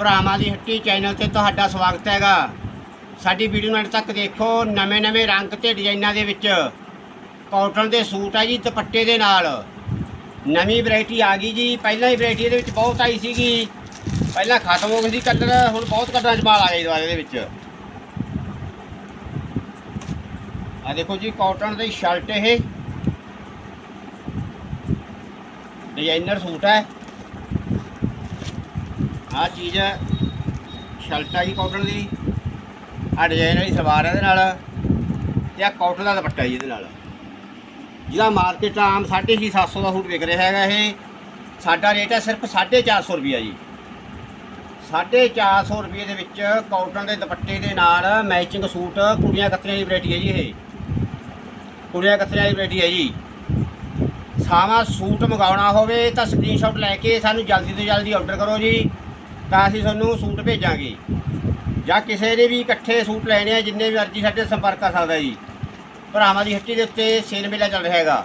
ਭਰਾਵਾਂ ਦੀ ਹੱਟੀ ਚੈਨਲ ਤੇ ਤੁਹਾਡਾ ਸਵਾਗਤ ਹੈਗਾ। ਸਾਡੀ ਵੀਡੀਓ ਨੂੰ ਅੰਤ ਤੱਕ ਦੇਖੋ ਨਵੇਂ-ਨਵੇਂ ਰੰਗ ਤੇ ਡਿਜ਼ਾਈਨਾਂ ਦੇ ਵਿੱਚ। ਕਾਟਨ ਦੇ ਸੂਟ ਆ ਜੀ, ਦੁਪੱਟੇ ਦੇ ਨਾਲ। ਨਵੀਂ ਵੈਰਾਈਟੀ ਆ ਗਈ ਜੀ। ਪਹਿਲਾਂ ਹੀ ਵੈਰਾਈਟੀ ਇਹਦੇ ਵਿੱਚ ਬਹੁਤ ਆਈ ਸੀਗੀ। ਪਹਿਲਾਂ ਖਤਮ ਹੋ ਗਈ ਸੀ ਕਲਰ, ਹੁਣ ਬਹੁਤ ਕਲਰਾਂ ਚ ਮਾਲ ਆ ਗਿਆ ਦੁਬਾਰਾ ਇਹਦੇ ਵਿੱਚ। ਆ ਦੇਖੋ ਜੀ, ਕਾਟਨ ਦੀ ਸ਼ਰਟ ਇਹ। ਡਿਜ਼ਾਈਨਰ ਸੂਟ ਹੈ। ਆਹ ਚੀਜ਼ ਸ਼ਰਟ ਆ ਜੀ ਕਾਟਨ ਦੀ। ਆ ਡਿਜ਼ਾਈਨ ਵਾਲੀ ਸਲਵਾਰ ਹੈ ਇਹਦੇ ਨਾਲ, ਤੇ ਆ ਕਾਟਨ ਦਾ ਦੁਪੱਟਾ ਜੀ ਇਹਦੇ ਨਾਲ। ਜਿਹਦਾ ਮਾਰਕੀਟ ਆਮ 750 700 ਦਾ ਸੂਟ ਵਿਕ ਰਿਹਾ ਹੈਗਾ ਇਹ। ਸਾਡਾ ਰੇਟ ਹੈ ਸਿਰਫ 450 ਰੁਪਿਆ ਜੀ। 450 ਰੁਪਏ ਦੇ ਵਿੱਚ ਕਾਟਨ ਦੇ ਦੁਪੱਟੇ ਦੇ ਨਾਲ ਮੈਚਿੰਗ ਸੂਟ ਕੁੜੀਆਂ ਕੱਤਰੀਆਂ ਦੀ ਵੈਰਾਈਟੀ ਹੈ ਜੀ ਇਹ। ਕੁੜੀਆਂ ਕੱਤਰੀਆਂ ਦੀ ਵੈਰਾਈਟੀ ਹੈ ਜੀ। ਸਾਵਾ ਸੂਟ ਮੰਗਾਉਣਾ ਹੋਵੇ ਤਾਂ ਸਕਰੀਨਸ਼ਾਟ ਲੈ ਕੇ ਸਾਨੂੰ ਜਲਦੀ ਤੋਂ ਜਲਦੀ ਆਰਡਰ ਕਰੋ ਜੀ। ਤਾਂ ਅਸੀਂ ਤੁਹਾਨੂੰ ਸੂਟ ਭੇਜਾਂਗੇ। ਜਾਂ ਕਿਸੇ ਦੇ ਵੀ ਇਕੱਠੇ ਸੂਟ ਲੈਣੇ ਆ, ਜਿੰਨੇ ਵੀ ਮਰਜ਼ੀ ਸਾਡੇ ਸੰਪਰਕ ਕਰ ਸਕਦਾ ਜੀ। ਭਰਾਵਾਂ ਦੀ ਹੱਟੀ ਦੇ ਉੱਤੇ ਸੇਲ ਮੇਲਾ ਚੱਲ ਰਿਹਾ ਹੈਗਾ।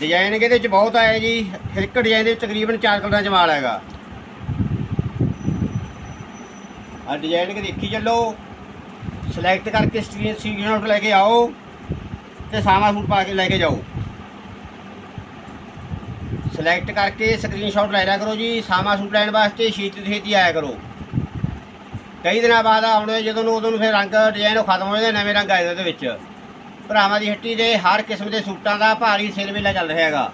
ਡਿਜ਼ਾਈਨ ਇਹਦੇ ਵਿੱਚ ਬਹੁਤ ਆਇਆ ਜੀ। ਹਰ ਇੱਕ ਡਿਜ਼ਾਈਨ ਦੇ ਵਿੱਚ ਤਕਰੀਬਨ 4 ਕਲਰਾਂ ਜਮਾਲ ਹੈਗਾ। ਆ ਡਿਜ਼ਾਈਨ ਕਿ ਦੇਖੀ ਚੱਲੋ। ਸਿਲੈਕਟ ਕਰਕੇ ਸਕਰੀਨ ਸਕਰੀਨਸ਼ਾਟ ਲੈ ਕੇ ਆਓ ਤੇ ਸਾਵਾ ਸੂਟ ਪਾ ਕੇ ਲੈ ਕੇ ਜਾਓ। ਸਿਲੈਕਟ ਕਰਕੇ ਸਕਰੀਨਸ਼ਾਟ ਲੈ ਲਿਆ ਕਰੋ ਜੀ ਸਾਵਾ ਸੂਟ ਲੈਣ ਵਾਸਤੇ ਛੇਤੀ ਛੇਤੀ ਆਇਆ ਕਰੋ। ਕਈ ਦਿਨਾਂ ਬਾਅਦ ਆਉਣੇ ਜਦੋਂ ਨੂੰ ਉਦੋਂ ਨੂੰ ਫਿਰ ਰੰਗ ਡਿਜ਼ਾਈਨ ਖਤਮ ਹੋ ਜਾਂਦੇ ਨਵੇਂ ਰੰਗ ਆਏ ਉਹਦੇ ਵਿੱਚ। ਭਰਾਵਾਂ ਦੀ ਹੱਟੀ ਦੇ ਹਰ ਕਿਸਮ ਦੇ ਸੂਟਾਂ ਦਾ ਭਾਰੀ ਸੇਲ ਮੇਲਾ ਚੱਲ ਰਿਹਾ ਹੈਗਾ।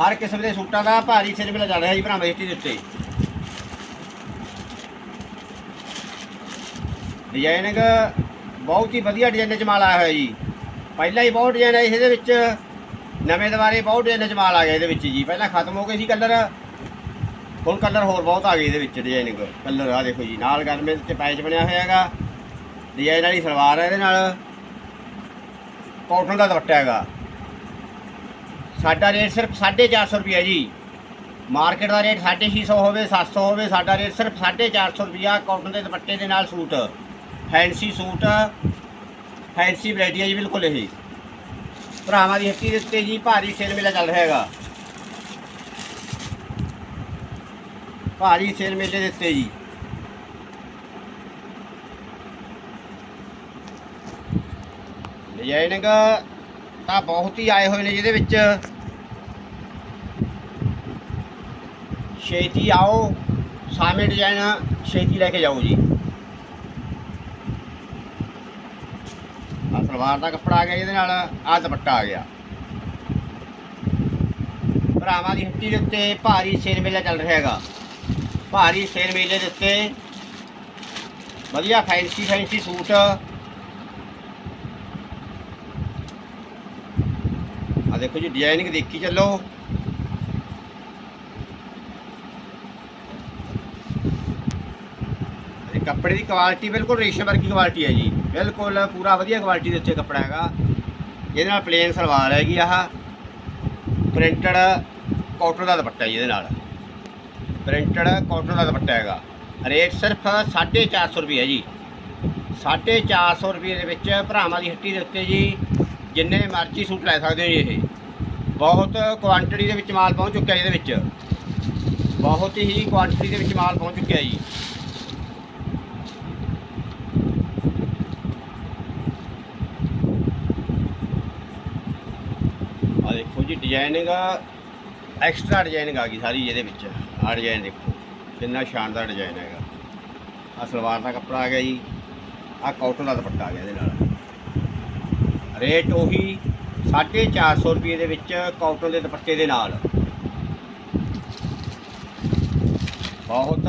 ਹਰ ਕਿਸਮ ਦੇ ਸੂਟਾਂ ਦਾ ਭਾਰੀ ਸੇਲ ਮੇਲਾ ਚੱਲ ਰਿਹਾ ਜੀ ਭਰਾਵਾਂ ਦੀ ਹੱਟੀ ਦੇ ਉੱਤੇ। ਡਿਜ਼ਾਈਨਿੰਗ ਬਹੁਤ ਹੀ ਵਧੀਆ ਡਿਜ਼ਾਈਨ ਚ ਮਾਲ ਆਇਆ ਹੋਇਆ ਜੀ। ਪਹਿਲਾਂ ਹੀ ਬਹੁਤ ਡਿਜ਼ਾਈਨ ਆਏ ਸੀ ਇਹਦੇ ਵਿੱਚ। ਨਵੇਂ ਦੁਬਾਰੇ ਬਹੁਤ ਡਿਜ਼ਾਈਨ ਚ ਮਾਲ ਆ ਗਿਆ ਇਹਦੇ ਵਿੱਚ ਜੀ। ਪਹਿਲਾਂ ਖਤਮ ਹੋ ਗਏ ਸੀ ਕਲਰ। ਹੁਣ ਕਲਰ ਹੋਰ ਬਹੁਤ ਆ ਗਏ ਇਹਦੇ ਵਿੱਚ ਡਿਜ਼ਾਈਨਿੰਗ ਕਲਰ ਆ ਦੇਖੋ ਜੀ, ਨਾਲ ਗਰਮੇ ਤੇ ਪੈਚ ਬਣਿਆ ਹੋਇਆ ਹੈਗਾ। ਡਿਜ਼ਾਈਨ ਵਾਲੀ ਸਲਵਾਰ ਹੈ ਇਹਦੇ ਨਾਲ। ਕਾਟਨ ਦਾ ਦੁਪੱਟਾ ਹੈਗਾ। ਸਾਡਾ ਰੇਟ ਸਿਰਫ 450 ਰੁਪਏ ਜੀ। ਮਾਰਕੀਟ ਦਾ ਰੇਟ 650 ਹੋਵੇ 700 ਹੋਵੇ, ਸਾਡਾ ਰੇਟ ਸਿਰਫ 450 ਰੁਪਿਆ ਕਾਟਨ ਦੇ ਦੁਪੱਟੇ ਦੇ ਨਾਲ suit. Fancy suit fancy variety ਹੈ ਜੀ, ਬਿਲਕੁਲ ਇਹ। ਭਰਾਵਾਂ ਦੀ ਹੱਟੀ ਦੇ ਉੱਤੇ ਜੀ ਭਾਰੀ ਸੇਲ ਮੇਲਾ ਚੱਲ ਰਿਹਾ ਹੈਗਾ। ਭਾਰੀ ਸੇਲ ਮੇਲੇ ਦੇ ਉੱਤੇ ਜੀ। ਡਿਜ਼ਾਈਨਿੰਗ ਤਾਂ ਬਹੁਤ ਹੀ ਆਏ ਹੋਏ ਨੇ ਜਿਹਦੇ ਵਿੱਚ ਛੇਤੀ ਆਓ ਸਾਵੇਂ ਡਿਜ਼ਾਈਨ ਛੇਤੀ ਲੈ ਕੇ ਜਾਓ ਜੀ। ਆ ਸਲਵਾਰ ਦਾ ਕੱਪੜਾ ਆ ਗਿਆ, ਇਹਦੇ ਨਾਲ ਆ ਦੁਪੱਟਾ ਆ ਗਿਆ। ਭਰਾਵਾਂ ਦੀ ਹੱਟੀ ਦੇ ਉੱਤੇ ਭਾਰੀ ਸੇਰ ਮੇਲਾ ਚੱਲ ਰਿਹਾ ਹੈਗਾ। ਭਾਰੀ ਸ਼ੇਰ ਮੇਲੇ ਦੇ ਉੱਤੇ ਵਧੀਆ ਫੈਂਸੀ ਫੈਂਸੀ ਸੂਟ। ਆ ਦੇਖੋ ਜੀ ਡਿਜ਼ਾਈਨਿੰਗ ਦੇਖੀ ਚੱਲੋ। ਕੱਪੜੇ ਦੀ ਕੁਆਲਿਟੀ ਬਿਲਕੁਲ ਰੇਸ਼ਮ ਵਰਗੀ ਕੁਆਲਿਟੀ ਹੈ ਜੀ। ਬਿਲਕੁਲ ਪੂਰਾ ਵਧੀਆ ਕੁਆਲਿਟੀ ਦੇ ਉੱਤੇ ਕੱਪੜਾ ਹੈਗਾ। ਇਹਦੇ ਨਾਲ ਪਲੇਨ ਸਲਵਾਰ ਹੈਗੀ ਆਹ। ਪ੍ਰਿੰਟਡ ਕਾਟਨ ਦਾ ਦੁਪੱਟਾ ਜੀ ਇਹਦੇ ਨਾਲ। ਪ੍ਰਿੰਟਡ ਕਾਟਨ ਦਾ ਦੁਪੱਟਾ ਹੈਗਾ। ਰੇਟ ਸਿਰਫ 450 ਰੁਪਏ ਹੈ ਜੀ। 450 ਰੁਪਏ ਦੇ ਵਿੱਚ ਭਰਾਵਾਂ ਦੀ ਹੱਟੀ ਦੇ ਉੱਤੇ ਜੀ, ਜਿੰਨੇ ਮਰਜ਼ੀ ਸੂਟ ਲੈ ਸਕਦੇ ਹੋ ਜੀ ਇਹ। ਬਹੁਤ ਕੁਆਂਟੀਟੀ ਦੇ ਵਿੱਚ ਮਾਲ ਪਹੁੰਚ ਚੁੱਕਿਆ ਇਹਦੇ ਵਿੱਚ। ਬਹੁਤ ਹੀ ਕੁਆਂਟੀਟੀ ਦੇ ਵਿੱਚ ਮਾਲ ਪਹੁੰਚ ਚੁੱਕਿਆ ਜੀ ਆ ਦੇਖੋ ਜੀ ਡਿਜ਼ਾਈਨਿੰਗ ਐਕਸਟਰਾ ਡਿਜ਼ਾਈਨਿੰਗ ਆ ਗਈ ਸਾਰੀ ਇਹਦੇ ਵਿੱਚ। ਆ ਡਿਜ਼ਾਈਨ ਦੇਖੋ, ਕਿੰਨਾ ਸ਼ਾਨਦਾਰ ਡਿਜ਼ਾਈਨ ਹੈਗਾ। ਆ ਸਲਵਾਰ ਦਾ ਕੱਪੜਾ ਆ ਗਿਆ ਜੀ ਆ ਕਾਟਨ ਦਾ ਦੁਪੱਟਾ ਆ ਗਿਆ ਇਹਦੇ ਨਾਲ। ਰੇਟ ਉਹੀ 450 ਰੁਪਏ ਦੇ ਵਿੱਚ ਕਾਟਨ ਦੇ ਦੁਪੱਟੇ ਦੇ ਨਾਲ। ਬਹੁਤ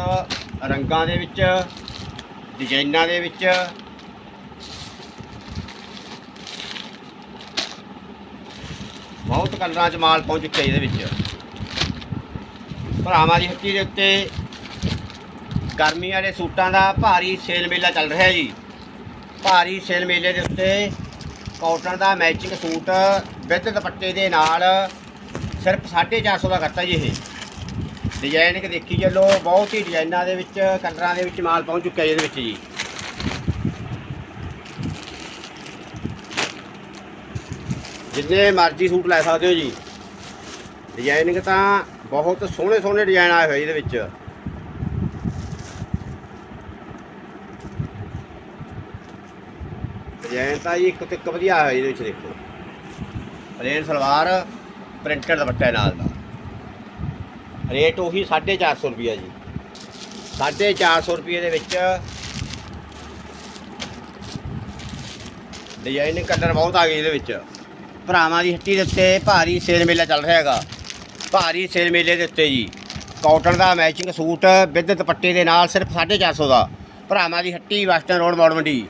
ਰੰਗਾਂ ਦੇ ਵਿੱਚ ਡਿਜ਼ਾਈਨਾਂ ਦੇ ਵਿੱਚ ਬਹੁਤ ਕਲਰਾਂ 'ਚ ਮਾਲ ਪਹੁੰਚ ਚੁੱਕਿਆ ਇਹਦੇ ਵਿੱਚ। ਭਰਾਵਾਂ ਦੀ ਹੱਟੀ ਦੇ ਉੱਤੇ ਗਰਮੀ ਵਾਲੇ ਸੂਟਾਂ ਦਾ ਭਾਰੀ ਸੇਲ ਮੇਲਾ ਚੱਲ ਰਿਹਾ ਜੀ। ਭਾਰੀ ਸੇਲ ਮੇਲੇ ਦੇ ਉੱਤੇ ਕਾਟਨ ਦਾ ਮੈਚਿੰਗ ਸੂਟ ਵਿਦ ਦੁਪੱਟੇ ਦੇ ਨਾਲ ਸਿਰਫ 450 ਦਾ ਕਰਤਾ ਜੀ ਇਹ। ਡਿਜ਼ਾਈਨ ਕਿ ਦੇਖੀ ਚੱਲੋ, ਬਹੁਤ ਹੀ ਡਿਜ਼ਾਈਨਾਂ ਦੇ ਵਿੱਚ, ਕਲਰਾਂ ਦੇ ਵਿੱਚ ਮਾਲ ਪਹੁੰਚ ਚੁੱਕਿਆ ਜੀ ਇਹਦੇ ਵਿੱਚ ਜੀ। ਜਿੰਨੇ ਮਰਜ਼ੀ ਸੂਟ ਲੈ ਸਕਦੇ ਹੋ ਜੀ। ਡਿਜ਼ਾਈਨਿੰਗ ਤਾਂ ਬਹੁਤ ਸੋਹਣੇ ਸੋਹਣੇ ਡਿਜ਼ਾਈਨ ਆਏ ਹੋਏ ਇਹਦੇ ਵਿੱਚ। ਡਿਜ਼ਾਈਨ ਤਾਂ ਜੀ ਇੱਕ ਤੋਂ ਇੱਕ ਵਧੀਆ ਆਇਆ ਇਹਦੇ ਵਿੱਚ ਦੇਖੋ। ਪਲੇਨ ਸਲਵਾਰ ਪ੍ਰਿੰਟਡ ਦੁਪੱਟਾ ਨਾਲ ਦਾ। ਰੇਟ ਉਹੀ 450 ਰੁਪਿਆ ਜੀ। 450 ਰੁਪਏ ਦੇ ਵਿੱਚ ਡਿਜ਼ਾਈਨ ਕਲਰ ਬਹੁਤ ਆ ਗਏ ਇਹਦੇ ਵਿੱਚ। ਭਰਾਵਾਂ ਦੀ ਹੱਟੀ ਦੇ ਉੱਤੇ ਭਾਰੀ ਸੇਲ ਮੇਲਾ ਚੱਲ ਰਿਹਾ ਹੈਗਾ। ਭਾਰੀ ਸੇਲ ਮੇਲੇ ਦੇ ਉੱਤੇ ਜੀ। ਕਾਟਨ ਦਾ ਮੈਚਿੰਗ ਸੂਟ, ਵਿਦ ਦੁਪੱਟੇ ਦੇ ਨਾਲ ਸਿਰਫ 450 ਦਾ। ਭਰਾਵਾਂ ਦੀ ਹੱਟੀ ਵੈਸਟਰਨ ਰੋਡ ਮੌੜ ਮੰਡੀ।